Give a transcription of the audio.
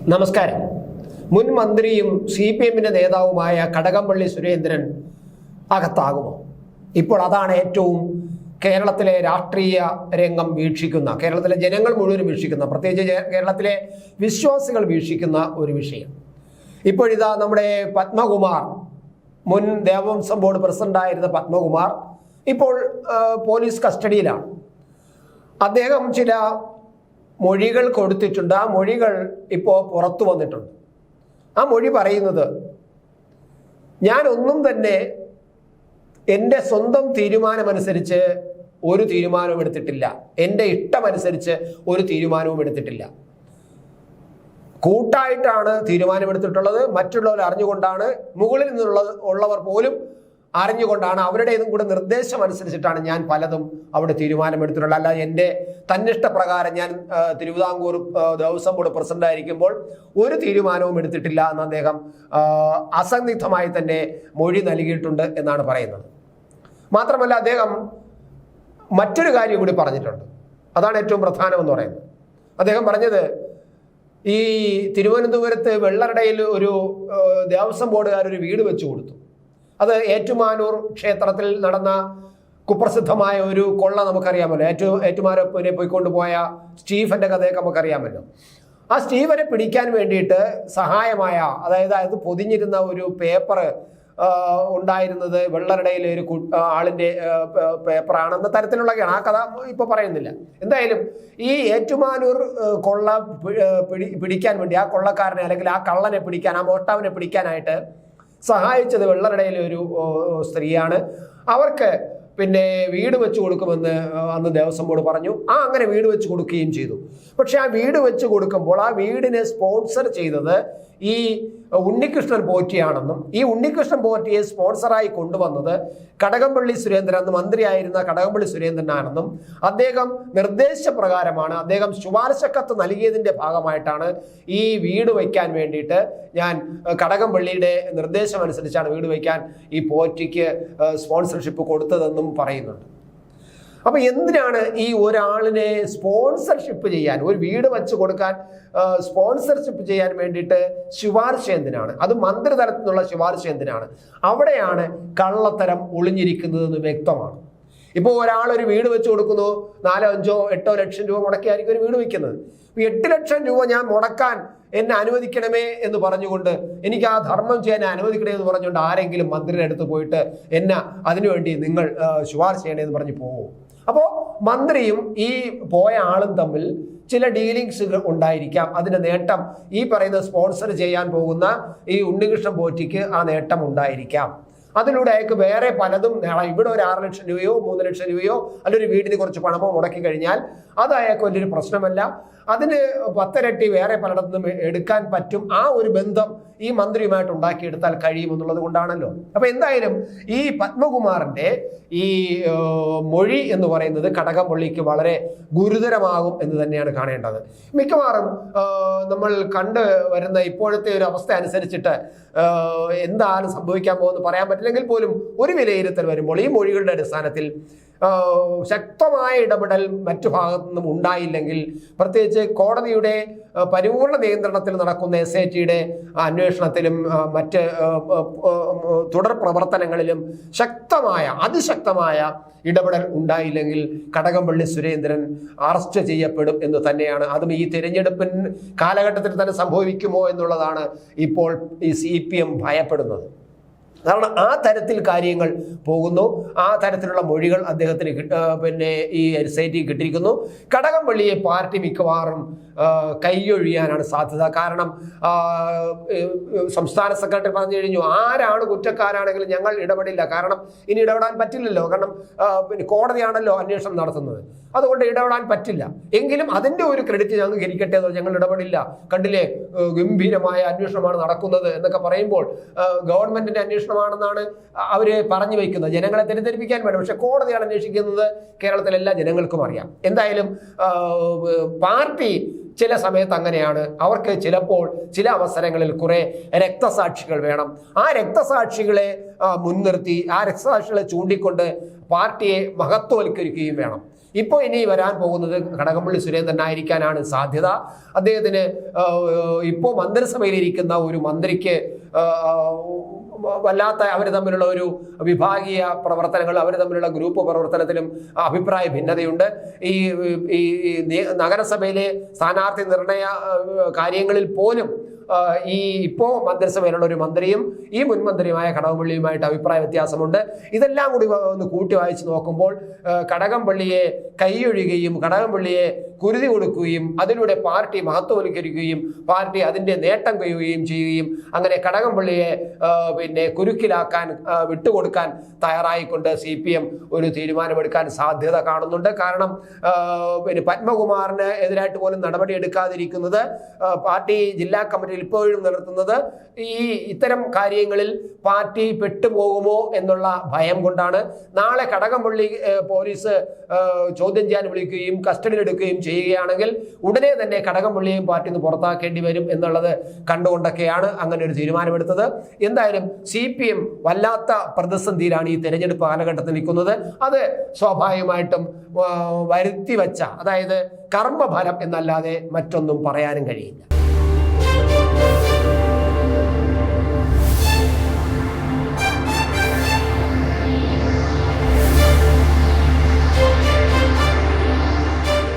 നമസ്കാരം. മുൻ മന്ത്രിയും സി പി എമ്മിന്റെ നേതാവുമായ കടകംപള്ളി സുരേന്ദ്രൻ അകത്താകുമോ? ഇപ്പോൾ അതാണ് ഏറ്റവും കേരളത്തിലെ രാഷ്ട്രീയ രംഗം വീക്ഷിക്കുന്ന കേരളത്തിലെ ജനങ്ങൾ മുഴുവൻ വീക്ഷിക്കുന്ന പ്രത്യേകിച്ച് കേരളത്തിലെ വിശ്വാസികൾ വീക്ഷിക്കുന്ന ഒരു വിഷയം. ഇപ്പോഴിതാ നമ്മുടെ പത്മകുമാർ മുൻ ദേവവംശം ബോർഡ് പ്രസിഡന്റായിരുന്ന പത്മകുമാർ ഇപ്പോൾ പോലീസ് കസ്റ്റഡിയിലാണ്. അദ്ദേഹം ചില മൊഴികൾ കൊടുത്തിട്ടുണ്ട്. ആ മൊഴികൾ ഇപ്പോൾ പുറത്തു വന്നിട്ടുണ്ട്. ആ മൊഴി പറയുന്നത് ഞാൻ ഒന്നും തന്നെ എന്റെ സ്വന്തം തീരുമാനമനുസരിച്ച് ഒരു തീരുമാനവും എടുത്തിട്ടില്ല. എന്റെ ഇഷ്ടമനുസരിച്ച് ഒരു തീരുമാനവും എടുത്തിട്ടില്ല. കൂട്ടായിട്ടാണ് തീരുമാനമെടുത്തിട്ടുള്ളത്. മറ്റുള്ളവർ അറിഞ്ഞുകൊണ്ടാണ് മുകളിൽ നിന്നുള്ള ഉള്ളവർ പോലും അറിഞ്ഞുകൊണ്ടാണ് അവരുടേതും കൂടെ നിർദ്ദേശം അനുസരിച്ചിട്ടാണ് ഞാൻ പലതും അവിടെ തീരുമാനമെടുത്തിട്ടുള്ളത്. അല്ല എന്റെ തന്നിഷ്ടപ്രകാരം ഞാൻ തിരുവിതാംകൂർ ദേവസ്വം ബോർഡ് പ്രസിഡന്റ് ആയിരിക്കുമ്പോൾ ഒരു തീരുമാനവും എടുത്തിട്ടില്ല എന്ന് അദ്ദേഹം അസന്നിഗ്ധമായി തന്നെ മൊഴി നൽകിയിട്ടുണ്ട് എന്നാണ് പറയുന്നത്. മാത്രമല്ല അദ്ദേഹം മറ്റൊരു കാര്യം കൂടി പറഞ്ഞിട്ടുണ്ട്. അതാണ് ഏറ്റവും പ്രധാനമെന്ന് പറയുന്നത്. അദ്ദേഹം പറഞ്ഞത് ഈ തിരുവനന്തപുരത്ത് വെള്ളറടയിൽ ഒരു ദേവസ്വം ബോർഡുകാർ ഒരു വീട് വെച്ചു കൊടുത്തു. അത് ഏറ്റുമാനൂർ ക്ഷേത്രത്തിൽ നടന്ന കുപ്രസിദ്ധമായ ഒരു കൊള്ള നമുക്കറിയാമല്ലോ. ഏറ്റു ഏറ്റുമാനൂരെ പോയിക്കൊണ്ട് പോയ സ്റ്റീഫന്റെ കഥയൊക്കെ നമുക്കറിയാമല്ലോ. ആ സ്റ്റീഫനെ പിടിക്കാൻ വേണ്ടിയിട്ട് സഹായമായ അതായത് അത് പൊതിഞ്ഞിരുന്ന ഒരു പേപ്പർ ഉണ്ടായിരുന്നത് വെള്ളറടയിലെ ഒരു കു- ആളിന്റെ ആ, പേ- പേപ്പറാണെന്ന തരത്തിലുള്ളതാണ് ആ കഥ ഇപ്പോൾ പറയുന്നില്ല. എന്തായാലും ഈ ഏറ്റുമാനൂർ കൊള്ള പിടി പിടിക്കാൻ വേണ്ടി ആ കൊള്ളക്കാരനെ അല്ലെങ്കിൽ ആ കള്ളനെ പിടിക്കാൻ ആ മോഷ്ടാവിനെ പിടിക്കാനായിട്ട് സഹായിച്ചത് വെള്ളറടയിലെ ഒരു സ്ത്രീയാണ്. അവർക്ക് പിന്നെ വീട് വെച്ച് കൊടുക്കുമെന്ന് അന്ന് ദേവസ്വം ബോർഡ് പറഞ്ഞു. ആ അങ്ങനെ വീട് വെച്ച് കൊടുക്കുകയും ചെയ്തു. പക്ഷെ ആ വീട് വെച്ച് കൊടുക്കുമ്പോൾ ആ വീടിനെ സ്പോൺസർ ചെയ്തത് ഈ ഉണ്ണികൃഷ്ണൻ പോറ്റിയാണെന്നും ഈ ഉണ്ണികൃഷ്ണൻ പോറ്റിയെ സ്പോൺസറായി കൊണ്ടുവന്നത് കടകംപള്ളി സുരേന്ദ്രൻ അന്ന് മന്ത്രിയായിരുന്ന കടകംപള്ളി സുരേന്ദ്രനാണെന്നും അദ്ദേഹം നിർദ്ദേശപ്രകാരമാണ് അദ്ദേഹം ശുപാർശ കത്ത് നൽകിയതിന്റെ ഭാഗമായിട്ടാണ് ഈ വീട് വയ്ക്കാൻ വേണ്ടിയിട്ട് ഞാൻ കടകംപള്ളിയുടെ നിർദ്ദേശം അനുസരിച്ചാണ് വീട് വയ്ക്കാൻ ഈ പോറ്റിക്ക് സ്പോൺസർഷിപ്പ് കൊടുത്തതെന്നും പറയുന്നുണ്ട്. അപ്പൊ എന്തിനാണ് ഈ ഒരാളിനെ സ്പോൺസർഷിപ്പ് ചെയ്യാൻ ഒരു വീട് വെച്ച് കൊടുക്കാൻ സ്പോൺസർഷിപ്പ് ചെയ്യാൻ വേണ്ടിയിട്ട് ശുപാർശ എന്തിനാണ്? അത് മന്ത്രിതലത്തിൽ നിന്നുള്ള ശുപാർശ എന്തിനാണ്? അവിടെയാണ് കള്ളത്തരം ഒളിഞ്ഞിരിക്കുന്നതെന്ന് വ്യക്തമാണ്. ഇപ്പോൾ ഒരാൾ ഒരു വീട് വെച്ച് കൊടുക്കുന്നു നാലോ അഞ്ചോ എട്ടോ ലക്ഷം രൂപ മുടക്കിയായിരിക്കും ഒരു വീട് വയ്ക്കുന്നത്. എട്ട് ലക്ഷം രൂപ ഞാൻ മുടക്കാൻ എന്നെ അനുവദിക്കണമേ എന്ന് പറഞ്ഞുകൊണ്ട് എനിക്ക് ആ ധർമ്മം ചെയ്യാൻ അനുവദിക്കണേ എന്ന് പറഞ്ഞുകൊണ്ട് ആരെങ്കിലും മന്ത്രിയുടെ അടുത്ത് പോയിട്ട് എന്നെ അതിനുവേണ്ടി നിങ്ങൾ ശുപാർശ ചെയ്യണേ എന്ന് പറഞ്ഞ് പോകും അപ്പോൾ മന്ത്രിയും ഈ പോയ ആളും തമ്മിൽ ചില ഡീലിങ്സുകൾ ഉണ്ടായിരിക്കാം. അതിന്റെ നേട്ടം ഈ പറയുന്ന സ്പോൺസർ ചെയ്യാൻ പോകുന്ന ഈ ഉണ്ണികൃഷ്ണൻ പോറ്റിക്ക് ആ നേട്ടം ഉണ്ടായിരിക്കാം. അതിലൂടെ അയാൾക്ക് വേറെ പലതും നേടാം. ഇവിടെ ഒരു ആറ് ലക്ഷം രൂപയോ മൂന്ന് ലക്ഷം രൂപയോ അല്ലെങ്കിൽ ഒരു വീടിന് കുറച്ച് പണമോ മുടക്കി കഴിഞ്ഞാൽ അത് അയാൾക്ക് വലിയൊരു പ്രശ്നമല്ല. അതിന് പത്തരട്ടി വേറെ പലയിടത്തുനിന്നും എടുക്കാൻ പറ്റും. ആ ഒരു ബന്ധം ഈ മന്ത്രിയുമായിട്ട് ഉണ്ടാക്കിയെടുത്താൽ കഴിയുമെന്നുള്ളത് കൊണ്ടാണല്ലോ. അപ്പൊ എന്തായാലും ഈ പത്മകുമാറിന്റെ ഈ മൊഴി എന്ന് പറയുന്നത് കടകംപള്ളിക്ക് വളരെ ഗുരുതരമാകും എന്ന് തന്നെയാണ് കാണേണ്ടത്. മിക്കവാറും നമ്മൾ കണ്ട് വരുന്ന ഇപ്പോഴത്തെ ഒരു അവസ്ഥ അനുസരിച്ചിട്ട് എന്താണ് സംഭവിക്കാൻ പോകുന്നത് പറയാൻ പറ്റില്ലെങ്കിൽ പോലും ഒരു വിലയിരുത്തൽ വരുമ്പോൾ ഈ മൊഴികളുടെ അടിസ്ഥാനത്തിൽ ശക്തമായ ഇടപെടൽ മറ്റു ഭാഗത്തു നിന്നും ഉണ്ടായില്ലെങ്കിൽ പ്രത്യേകിച്ച് കോടതിയുടെ പരിപൂർണ നിയന്ത്രണത്തിൽ നടക്കുന്ന എസ് ഐ ടിയുടെ അന്വേഷണത്തിലും മറ്റ് തുടർ പ്രവർത്തനങ്ങളിലും ശക്തമായ അതിശക്തമായ ഇടപെടൽ ഉണ്ടായില്ലെങ്കിൽ കടകംപള്ളി സുരേന്ദ്രൻ അറസ്റ്റ് ചെയ്യപ്പെടും എന്ന് തന്നെയാണ്. അതും ഈ തിരഞ്ഞെടുപ്പിൻ കാലഘട്ടത്തിൽ തന്നെ സംഭവിക്കുമോ എന്നുള്ളതാണ് ഇപ്പോൾ ഈ സി ഭയപ്പെടുന്നത്. കാരണം ആ തരത്തിൽ കാര്യങ്ങൾ പോകുന്നു. ആ തരത്തിലുള്ള മൊഴികൾ അദ്ദേഹത്തിന് പിന്നെ ഈ എസ് ഐ ടി കിട്ടിയിരിക്കുന്നു കടകംപള്ളിയെ പാർട്ടി മിക്കവാറും കൈയൊഴിയാനാണ് സാധ്യത. കാരണം സംസ്ഥാന സെക്രട്ടറി പറഞ്ഞു കഴിഞ്ഞു ആരാണ് കുറ്റക്കാരാണെങ്കിലും ഞങ്ങൾ ഇടപെടില്ല. കാരണം ഇനി ഇടപെടാൻ പറ്റില്ലല്ലോ. കാരണം പിന്നെ കോടതിയാണല്ലോ അന്വേഷണം നടത്തുന്നത്. അതുകൊണ്ട് ഇടപെടാൻ പറ്റില്ല. എങ്കിലും അതിന്റെ ഒരു ക്രെഡിറ്റ് ഞങ്ങൾ ഇരിക്കട്ടെ എന്ന് ഞങ്ങൾ ഇടപെടില്ല. കണ്ടില്ലേ? ഗംഭീരമായ അന്വേഷണമാണ് നടക്കുന്നത്. എന്നൊക്കെ പറയുമ്പോൾ ഗവൺമെന്റിന്റെ അന്വേഷണമാണെന്നാണ് അവർ പറഞ്ഞു വയ്ക്കുന്നത് ജനങ്ങളെ തെറ്റിദ്ധരിപ്പിക്കാൻ വേണ്ടി പക്ഷെ കോടതിയാണ് അന്വേഷിക്കുന്നത്. കേരളത്തിലെ എല്ലാ ജനങ്ങൾക്കും അറിയാം. എന്തായാലും പാർട്ടി ചില സമയത്ത് അങ്ങനെയാണ്. അവർക്ക് ചിലപ്പോൾ ചില അവസരങ്ങളിൽ കുറേ രക്തസാക്ഷികൾ വേണം. ആ രക്തസാക്ഷികളെ മുൻനിർത്തി ആ രക്തസാക്ഷികളെ ചൂണ്ടിക്കൊണ്ട് പാർട്ടിയെ മഹത്വവൽക്കരിക്കുകയും വേണം. ഇപ്പോൾ ഇനി വരാൻ പോകുന്നത് കടകംപള്ളി സുരേന്ദ്രൻ ആയിരിക്കാനാണ് സാധ്യത. അദ്ദേഹത്തിന് ഇപ്പോൾ മന്ത്രിസഭയിലിരിക്കുന്ന ഒരു മന്ത്രിക്ക് വല്ലാത്ത അവർ തമ്മിലുള്ള ഒരു വിഭാഗീയ പ്രവർത്തനങ്ങൾ അവർ തമ്മിലുള്ള ഗ്രൂപ്പ് പ്രവർത്തനത്തിലും അഭിപ്രായ ഭിന്നതയുണ്ട്. ഈ ഈ നഗരസഭയിലെ സ്ഥാനാർത്ഥി നിർണയ കാര്യങ്ങളിൽ പോലും ഈ ഇപ്പോൾ മന്ത്രിസഭയിലുള്ള ഒരു മന്ത്രിയും ഈ മുൻ മന്ത്രിയുമായ കടകംപള്ളിയുമായിട്ട് അഭിപ്രായ വ്യത്യാസമുണ്ട്. ഇതെല്ലാം കൂടി ഒന്ന് കൂട്ടി വായിച്ച് നോക്കുമ്പോൾ കടകംപള്ളിയെ കൈയൊഴുകയും കടകംപള്ളിയെ കുരുതി കൊടുക്കുകയും അതിലൂടെ പാർട്ടി മഹത്വവൽക്കരിക്കുകയും പാർട്ടി അതിന്റെ നേട്ടം കൊയ്യുകയും ചെയ്യുകയും അങ്ങനെ കടകംപള്ളിയെ പിന്നെ കുരുക്കിലാക്കാൻ വിട്ടുകൊടുക്കാൻ തയ്യാറായിക്കൊണ്ട് സി പി എം ഒരു തീരുമാനമെടുക്കാൻ സാധ്യത കാണുന്നുണ്ട്. കാരണം പിന്നെ പത്മകുമാറിന് എതിരായിട്ട് പോലും നടപടി എടുക്കാതിരിക്കുന്നത് പാർട്ടി ജില്ലാ കമ്മിറ്റിയിൽ ഇപ്പോഴും നിർത്തുന്നത് ഈ ഇത്തരം കാര്യങ്ങളിൽ പാർട്ടി പെട്ടുപോകുമോ എന്നുള്ള ഭയം കൊണ്ടാണ്. നാളെ കടകംപള്ളി പോലീസ് ചോദ്യം ചെയ്യാൻ വിളിക്കുകയും കസ്റ്റഡിയിലെടുക്കുകയും ചെയ്യുകയാണെങ്കിൽ ഉടനെ തന്നെ കടകംപള്ളിയെയും പാർട്ടി നിന്ന് പുറത്താക്കേണ്ടി വരും എന്നുള്ളത് കണ്ടുകൊണ്ടൊക്കെയാണ് അങ്ങനെ ഒരു തീരുമാനമെടുത്തത്. എന്തായാലും സി പി എം വല്ലാത്ത പ്രതിസന്ധിയിലാണ് ഈ തെരഞ്ഞെടുപ്പ് കാലഘട്ടത്തിൽ നിൽക്കുന്നത്. അത് സ്വാഭാവികമായിട്ടും വരുത്തിവച്ച അതായത് കർമ്മഫലം എന്നല്ലാതെ മറ്റൊന്നും പറയാനും കഴിയില്ല.